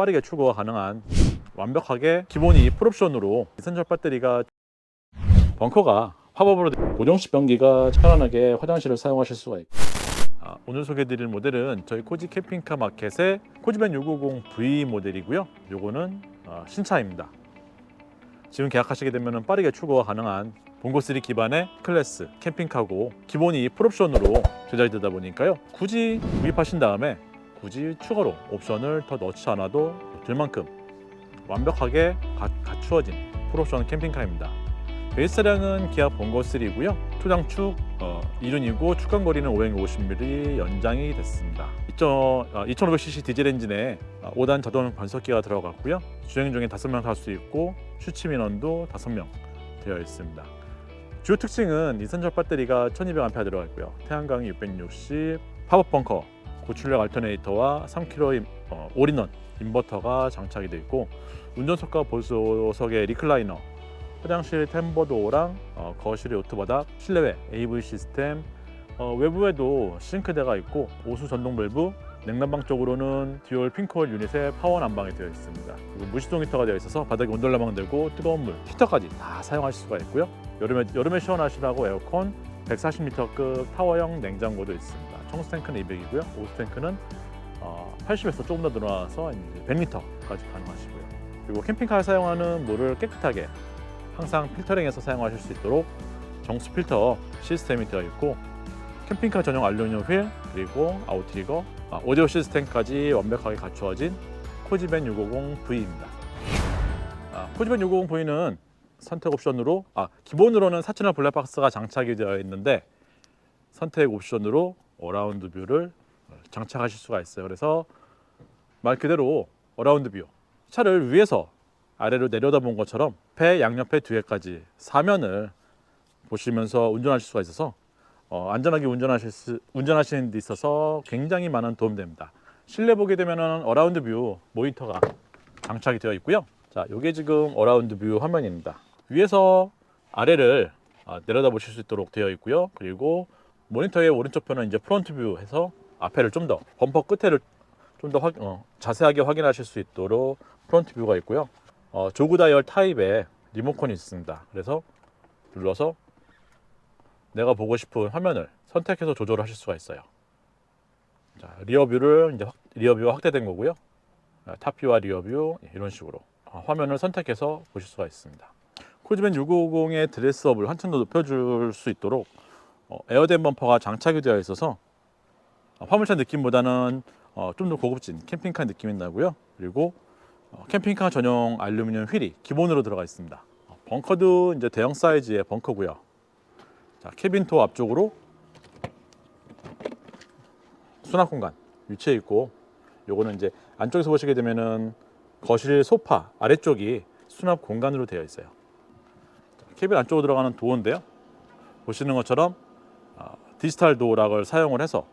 빠르게 출고가 가능한 완벽하게 기본이 풀옵션으로 이선절 배터리가 벙커가 팝업으로 고정식 변기가 편안하게 화장실을 사용하실 수가 있고 아, 오늘 소개해드릴 모델은 저희 코지 캠핑카 마켓의 코지밴 650V 모델이고요. 요거는 어, 신차입니다. 지금 계약하시게 되면 빠르게 출고가 가능한 본고3 기반의 클래스 캠핑카고 기본이 풀옵션으로 제작이 되다 보니까요. 굳이 구입하신 다음에 굳이 추가로 옵션을 더 넣지 않아도 될 만큼 완벽하게 가, 갖추어진 풀옵션 캠핑카입니다. 베이스 차량은 기아 본거 3고요. 초장축 어, 이륜이고 축간 거리는 550mm 연장이 됐습니다. 2500cc 디젤 엔진에 5단 자동 변속기가 들어갔고요. 주행 중에 5명 탈 수 있고 슈치 민원도 5명 되어 있습니다. 주요 특징은 이선절 배터리가 1200A 들어가 있고요. 태양광이 660, 팝업 벙커, 고출력 알터네이터와 3kg 어, 올인원 인버터가 장착이 되어 있고 운전석과 보조석의 리클라이너 화장실 템버도어랑 어, 거실의 오토바닥, 실내외 AV 시스템, 어, 외부에도 싱크대가 있고 오수 전동 밸브, 냉난방 쪽으로는 듀얼 핑크홀 유닛에 파워 난방이 되어 있습니다. 그리고 무시동 히터가 되어 있어서 바닥에 온돌 난방되고 뜨거운 물, 히터까지 다 사용하실 수가 있고요. 여름에 여름에 시원하시라고 에어컨 140리터급 타워형 냉장고도 있습니다. 청수 탱크는 200이고요. 오수 탱크는 어, 80에서 조금 더 늘어나서 이제 100리터까지 가능하시고요. 그리고 캠핑카에 사용하는 물을 깨끗하게 항상 필터링해서 사용하실 수 있도록 정수 필터 시스템이 되어 있고 캠핑카 전용 알루미늄 휠 그리고 아웃트리거 아, 오디오 시스템까지 완벽하게 갖추어진 코지벤 650V입니다. 아, 코지벤 650V는 선택 옵션으로 아, 기본으로는 사채널 블랙박스가 장착이 되어 있는데 선택 옵션으로 어라운드 뷰를 장착하실 수가 있어요. 그래서 말 그대로 어라운드 뷰 차를 위에서 아래로 내려다본 것처럼 배 양옆에 뒤에까지 사면을 보시면서 운전하실 수가 있어서 어, 안전하게 운전하실 수, 운전하시는 데 있어서 굉장히 많은 도움됩니다. 실내 보게 되면은 어라운드 뷰 모니터가 장착이 되어 있고요. 자, 이게 지금 어라운드 뷰 화면입니다. 위에서 아래를 아, 내려다 보실 수 있도록 되어 있고요. 그리고 모니터의 오른쪽 편은 이제 프론트 뷰 해서 앞에를 좀 더 범퍼 끝에를 좀더 어, 자세하게 확인하실 수 있도록 프론트 뷰가 있고요. 어, 조그 다이얼 타입의 리모컨이 있습니다. 그래서 눌러서 내가 보고 싶은 화면을 선택해서 조절을 하실 수가 있어요. 자, 리어 뷰를 이제 확, 리어 뷰가 확대된 거고요. 아, 탑 뷰와 리어 뷰 이런 식으로 아, 화면을 선택해서 보실 수가 있습니다. 코즈벤 650의 드레스업을 한층 더 높여줄 수 있도록 어, 에어덴 범퍼가 장착이 되어 있어서 어, 화물차 느낌보다는 어, 좀더 고급진 캠핑카 느낌이 나고요. 그리고 어, 캠핑카 전용 알루미늄 휠이 기본으로 들어가 있습니다. 어, 벙커도 이제 대형 사이즈의 벙커고요. 자, 캐빈 토 앞쪽으로 수납 공간 위치해 있고 요거는 이제 안쪽에서 보시게 되면은 거실 소파 아래쪽이 수납 공간으로 되어 있어요. 자, 캐빈 안쪽으로 들어가는 도어인데요. 보시는 것처럼 아, 디지털 도어락을 사용을 해서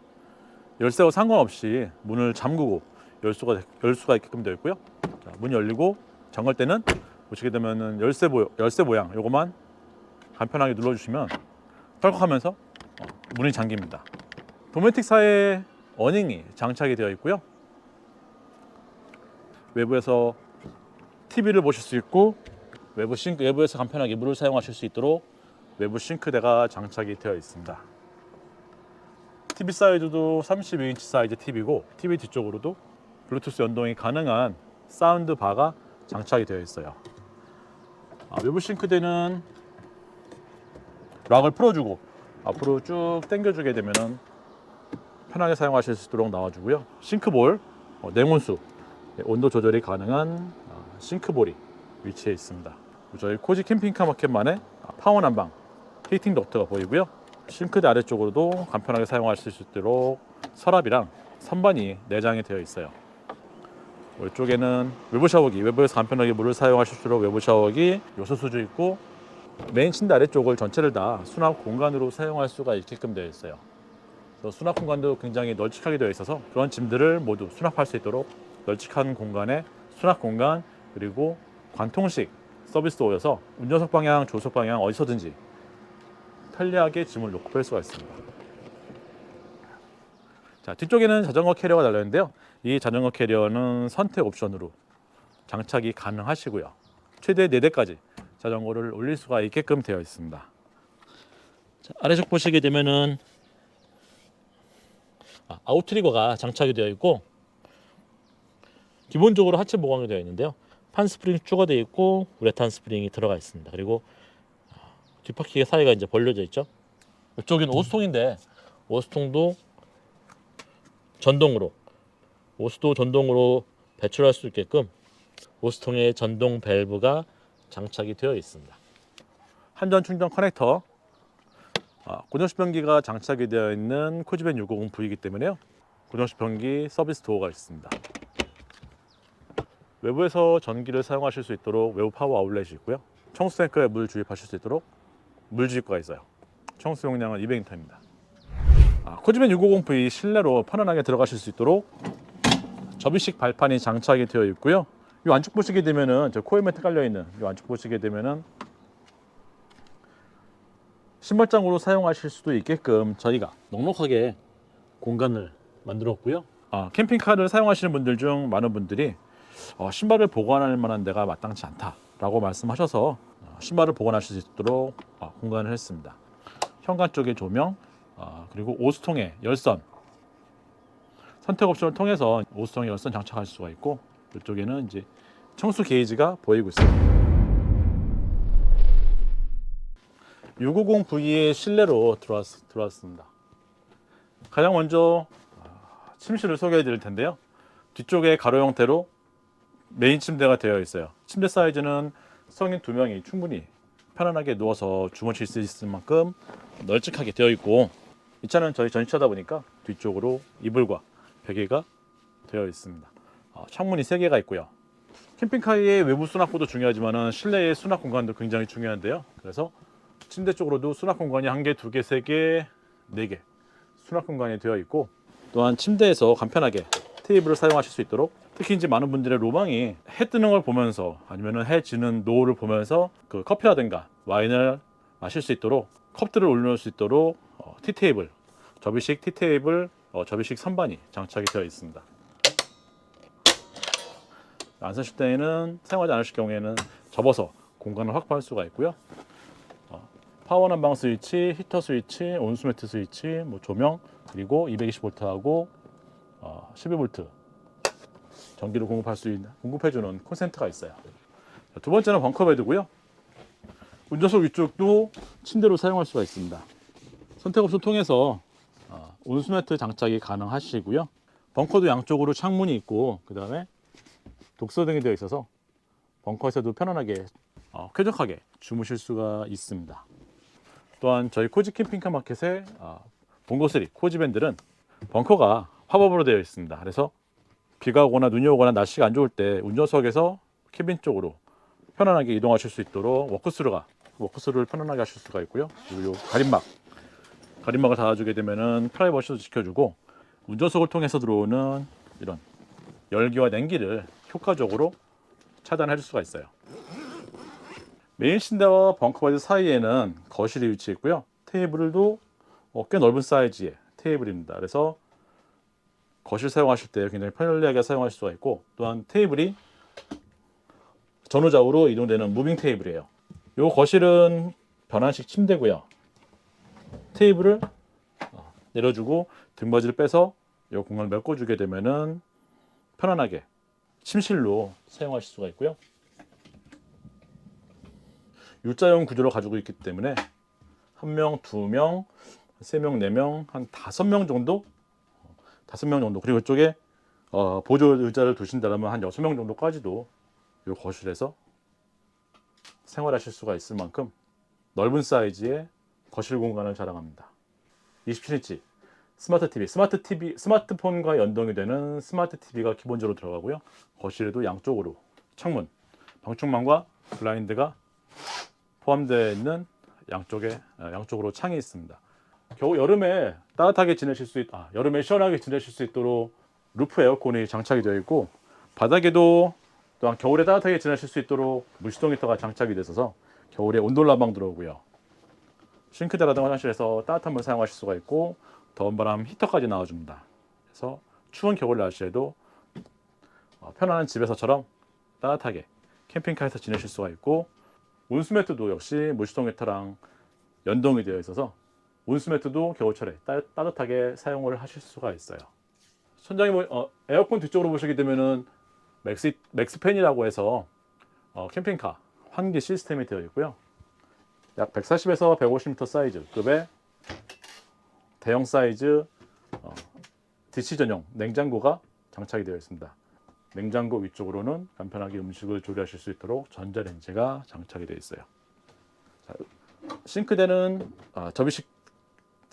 열쇠와 상관없이 문을 잠그고 열 수가 열 수가 있게끔 되어 있고요. 자, 문이 열리고 잠글 때는 보시게 되면은 열쇠 모 열쇠 모양 요거만 간편하게 눌러주시면 털컥하면서 어, 문이 잠깁니다. 도메틱사의 어닝이 장착이 되어 있고요. 외부에서 TV를 보실 수 있고 외부 싱크 외부에서 간편하게 물을 사용하실 수 있도록 외부 싱크대가 장착이 되어 있습니다. TV 사이즈도 32인치 사이즈 TV고 TV 뒤쪽으로도 블루투스 연동이 가능한 사운드 바가 장착이 되어 있어요. 아, 외부 싱크대는 락을 풀어주고 앞으로 쭉 당겨주게 되면은 편하게 사용하실 수 있도록 나와주고요. 싱크볼, 어, 냉온수, 네, 온도 조절이 가능한 어, 싱크볼이 위치해 있습니다. 저희 코지 캠핑카 마켓만의 파워 난방 히팅 덕트가 보이고요. 싱크대 아래쪽으로도 간편하게 사용하실 수 있도록 서랍이랑 선반이 내장이 되어 있어요. 이쪽에는 외부 샤워기, 외부에서 간편하게 물을 사용하실 수 있도록 외부 샤워기 요소수도 있고 메인 침대 아래쪽을 전체를 다 수납 공간으로 사용할 수가 있게끔 되어 있어요. 수납 공간도 굉장히 널찍하게 되어 있어서 그런 짐들을 모두 수납할 수 있도록 널찍한 공간에 수납 공간 그리고 관통식 서비스 도어여서 운전석 방향, 조수석 방향 어디서든지 편리하게 짐을 놓고 뺄 수가 있습니다. 자 뒤쪽에는 자전거 캐리어가 달려 있는데요. 이 자전거 캐리어는 선택 옵션으로 장착이 가능하시고요. 최대 4대까지 자전거를 올릴 수가 있게끔 되어 있습니다. 자, 아래쪽 보시게 되면은 아, 아웃트리거가 장착이 되어 있고 기본적으로 하체 보강이 되어 있는데요. 판 스프링 추가되어 있고 우레탄 스프링이 들어가 있습니다. 그리고 아, 뒷바퀴 사이가 이제 벌려져 있죠. 이쪽은 오스통인데 오스통도 전동으로 오스도 전동으로 배출할 수 있게끔 오스통에 전동 밸브가 장착이 되어 있습니다. 한전 충전 커넥터 아, 고정시변기가 장착이 되어 있는 코지벤 650V이기 때문에요. 고정시변기 서비스 도어가 있습니다. 외부에서 전기를 사용하실 수 있도록 외부 파워 아울렛이 있고요. 청수 탱크에 물 주입하실 수 있도록 물 주입구가 있어요. 청수 용량은 200리터입니다. 아, 코지벤 650V 실내로 편안하게 들어가실 수 있도록 접이식 발판이 장착이 되어 있고요. 이 안쪽 보시게 되면은 저 코일 매트 깔려 있는 이 안쪽 보시게 되면은 신발장으로 사용하실 수도 있게끔 저희가 넉넉하게 공간을 만들었고요. 아, 캠핑카를 사용하시는 분들 중 많은 분들이 어, 신발을 보관할 만한 데가 마땅치 않다라고 말씀하셔서 어, 신발을 보관하실 수 있도록 어, 공간을 했습니다. 현관 쪽에 조명 어, 그리고 오스통에 열선 선택 옵션을 통해서 오스통에 열선 장착할 수가 있고 이쪽에는 이제 청수 게이지가 보이고 있습니다. 650V의 실내로 들어왔, 들어왔습니다. 가장 먼저 아, 침실을 소개해 드릴 텐데요. 뒤쪽에 가로 형태로 메인 침대가 되어 있어요. 침대 사이즈는 성인 두 명이 충분히 편안하게 누워서 주무실 수 있을 만큼 널찍하게 되어 있고 이 차는 저희 전시차다 보니까 뒤쪽으로 이불과 베개가 되어 있습니다. 어, 창문이 세 개가 있고요. 캠핑카의 외부 수납구도 중요하지만 실내의 수납 공간도 굉장히 중요한데요. 그래서 침대 쪽으로도 수납 공간이 한 개, 두 개, 세 개, 네 개 수납 공간이 되어 있고 또한 침대에서 간편하게 테이블을 사용하실 수 있도록 특히 이제 많은 분들의 로망이 해 뜨는 걸 보면서 아니면 해 지는 노을을 보면서 그 커피라든가 와인을 마실 수 있도록 컵들을 올려놓을 수 있도록 어, 티 테이블 접이식 티 테이블 어, 접이식 선반이 장착이 되어 있습니다. 안 쓰실 때에는 사용하지 않으실 경우에는 접어서 공간을 확보할 수가 있고요. 어, 파워 난방 스위치, 히터 스위치, 온수 매트 스위치, 뭐 조명 그리고 220V하고 어, 12V 전기를 공급할 수 있는 공급해주는 콘센트가 있어요. 자, 두 번째는 벙커 베드고요. 운전석 위쪽도 침대로 사용할 수가 있습니다. 선택 옵션 통해서 어, 온수 매트 장착이 가능하시고요. 벙커도 양쪽으로 창문이 있고 그 다음에 독서 등이 되어 있어서 벙커에서도 편안하게 어, 쾌적하게 주무실 수가 있습니다. 또한 저희 코지 캠핑카 마켓의 어, 본고3 코지밴들은 벙커가 팝업으로 되어 있습니다. 그래서 비가 오거나 눈이 오거나 날씨가 안 좋을 때 운전석에서 캐빈 쪽으로 편안하게 이동하실 수 있도록 워크스루가 워크스루를 편안하게 하실 수가 있고요. 그리고 요 가림막 가림막을 달아주게 되면은 프라이버시도 지켜주고 운전석을 통해서 들어오는 이런 열기와 냉기를 효과적으로 차단해 줄 수가 있어요. 메인 침대와 벙커바디 사이에는 거실이 위치해 있고요. 테이블도 어, 꽤 넓은 사이즈의 테이블입니다. 그래서 거실 사용하실 때 굉장히 편리하게 사용하실 수가 있고 또한 테이블이 전후좌우로 이동되는 무빙 테이블이에요. 이 거실은 변환식 침대고요. 테이블을 어, 내려주고 등받이를 빼서 이 공간을 메꿔주게 되면은 편안하게 침실로 사용하실 수가 있고요. U자형 구조를 가지고 있기 때문에 한 명, 두 명, 세 명, 네 명, 한 다섯 명 정도, 다섯 명 정도. 그리고 이쪽에 어, 보조 의자를 두신다면 한 여섯 명 정도까지도 이 거실에서 생활하실 수가 있을 만큼 넓은 사이즈의 거실 공간을 자랑합니다. 27인치 스마트 TV, 스마트 TV, 스마트폰과 연동이 되는 스마트 TV가 기본적으로 들어가고요. 거실에도 양쪽으로 창문, 방충망과 블라인드가 포함되어 있는 양쪽에 아, 양쪽으로 창이 있습니다. 겨우 여름에 따뜻하게 지내실 수 있, 아, 여름에 시원하게 지내실 수 있도록 루프 에어컨이 장착이 되어 있고 바닥에도 또한 겨울에 따뜻하게 지내실 수 있도록 무시동 히터가 장착이 되어 있어서 겨울에 온돌 난방 들어오고요. 싱크대라든가 화장실에서 따뜻한 물 사용하실 수가 있고 더운 바람 히터까지 나와줍니다. 그래서 추운 겨울 날씨에도 어, 편안한 집에서처럼 따뜻하게 캠핑카에서 지내실 수가 있고 온수매트도 역시 물수동 히터랑 연동이 되어 있어서 온수매트도 겨울철에 따, 따뜻하게 사용을 하실 수가 있어요. 천장이 뭐 어, 에어컨 뒤쪽으로 보시게 되면은 맥스 맥스팬이라고 해서 어, 캠핑카 환기 시스템이 되어 있고요. 약 140에서 150m 사이즈 급의 대형 사이즈 어, 디치 전용 냉장고가 장착이 되어 있습니다. 냉장고 위쪽으로는 간편하게 음식을 조리하실 수 있도록 전자레인지가 장착이 되어 있어요. 자, 싱크대는 아, 접이식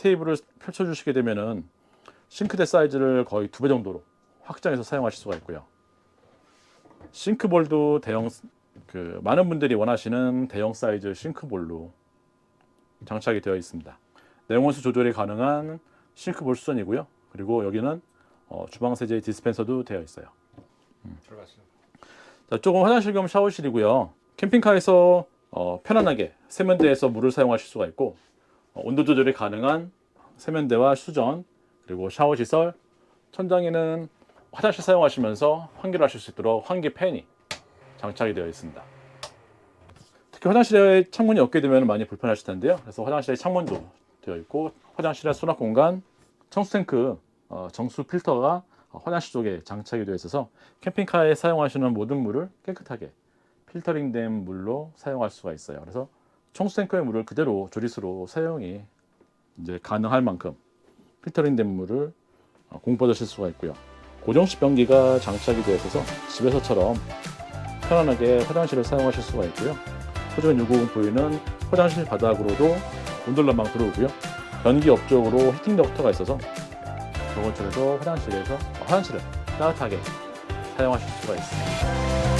테이블을 펼쳐 주시게 되면은 싱크대 사이즈를 거의 두 배 정도로 확장해서 사용하실 수가 있고요. 싱크볼도 대형 그 많은 분들이 원하시는 대형 사이즈 싱크볼로 장착이 되어 있습니다. 내용원수 조절이 가능한 싱크볼 수전이고요. 그리고 여기는 어, 주방 세제 디스펜서도 되어 있어요. 들어가시죠. 자, 조금 화장실 겸 샤워실이고요. 캠핑카에서 어, 편안하게 세면대에서 물을 사용하실 수가 있고 어, 온도 조절이 가능한 세면대와 수전 그리고 샤워 시설 천장에는 화장실 사용하시면서 환기를 하실 수 있도록 환기 팬이 장착이 되어 있습니다. 특히 화장실에 창문이 없게 되면 많이 불편하실 텐데요. 그래서 화장실에 창문도 되어 있고 화장실에 수납 공간, 청수 탱크, 어, 정수 필터가 어, 화장실 쪽에 장착이 되어 있어서 캠핑카에 사용하시는 모든 물을 깨끗하게 필터링된 물로 사용할 수가 있어요. 그래서 청수 탱크의 물을 그대로 조리수로 사용이 이제 가능할 만큼 필터링된 물을 어, 공급받으실 수가 있고요. 고정식 변기가 장착이 되어 있어서 집에서처럼 편안하게 화장실을 사용하실 수가 있고요. 호주은 650 부위는 화장실 바닥으로도 온돌난방 들어오고요. 변기 옆쪽으로 히팅 덕터가 있어서 겨울철에도 화장실에서 어, 화장실을 따뜻하게 사용하실 수가 있습니다.